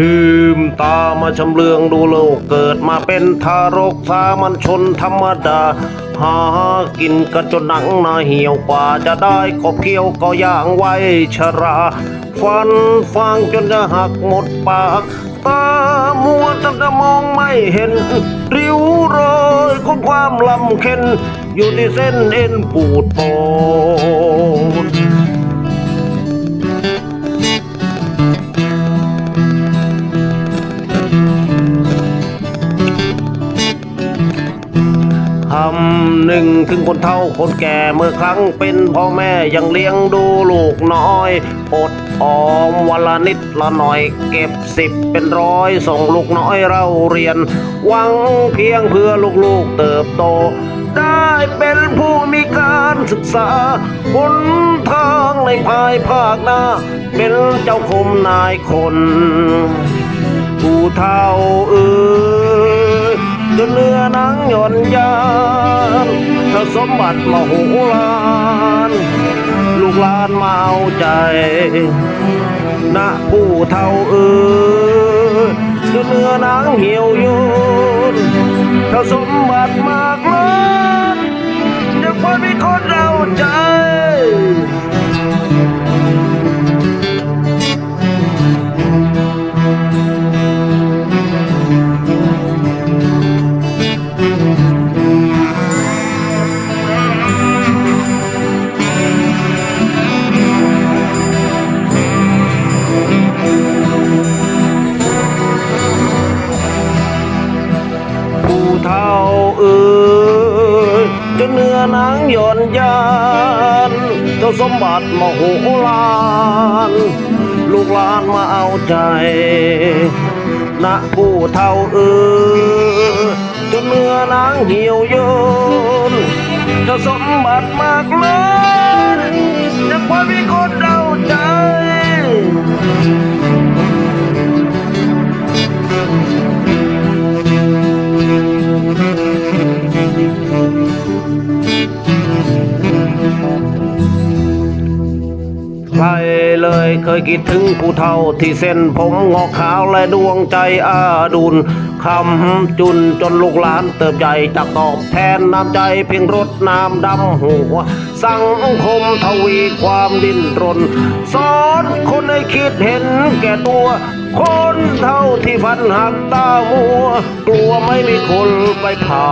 ลืมตามาชำเลืองดูโลกเกิดมาเป็นทารกสามัญชนธรรมดา หากินกันจนหนังหนาเหี่ยวกว่าจะได้ขบเคี้ยวก็ย่างไว้ชราฟันฟางจนจะหักหมดปาก ตามัวจนจะมองไม่เห็น ริ้วรอยของความลำเค็นอยู่ที่เส้นเอ็นปูดโปน นึ่งถึงคนเฒ่าคนแก่เมื่อครั้งเป็นพ่อแม่ยังเลี้ยงดูลูกน้อยอดออมวันละนิดละหน่อยเก็บสิบเป็นร้อยส่งลูกน้อยเราเรียน หวังเพียงเพื่อลูกๆเติบโต ได้เป็นผู้มีการศึกษาบนทางในภายภาคหน้า เป็นเจ้าคมนายคน ผู้เฒ่าเอ่ย จนเนื้อนังหย่อนยานถ้าสมบัติมาหูลาน ลูกลานมาเอาใจนะผู้เฒ่าเอ่ยจนเนื้อนังเหี่ยวย่นถ้าสมบัติมากล้นจะควรมีคนเอาใจ นเนื้อนังย้อนยานเจ้าสมบัติมโหฬารลูกหลานมาเอาใจนะผู้เท่าเออจนเนื้อนางเหี่ยวยนเจ้าสมบัติมากล้นจ เลย เคยคิดถึงผู้เฒ่าที่เส้นผมงอกขาวและดวงใจอาดุลคำจุนจนลูกหลานเติบใหญ่จากตอบแทนน้ำใจเพียงรดน้ำดำหัว สังคมทวีความดิ้นรนสอนคนให้คิดเห็นแก่ตัว คนเท่าที่ฟันหักตามัว กลัวไม่มีคนไปเผา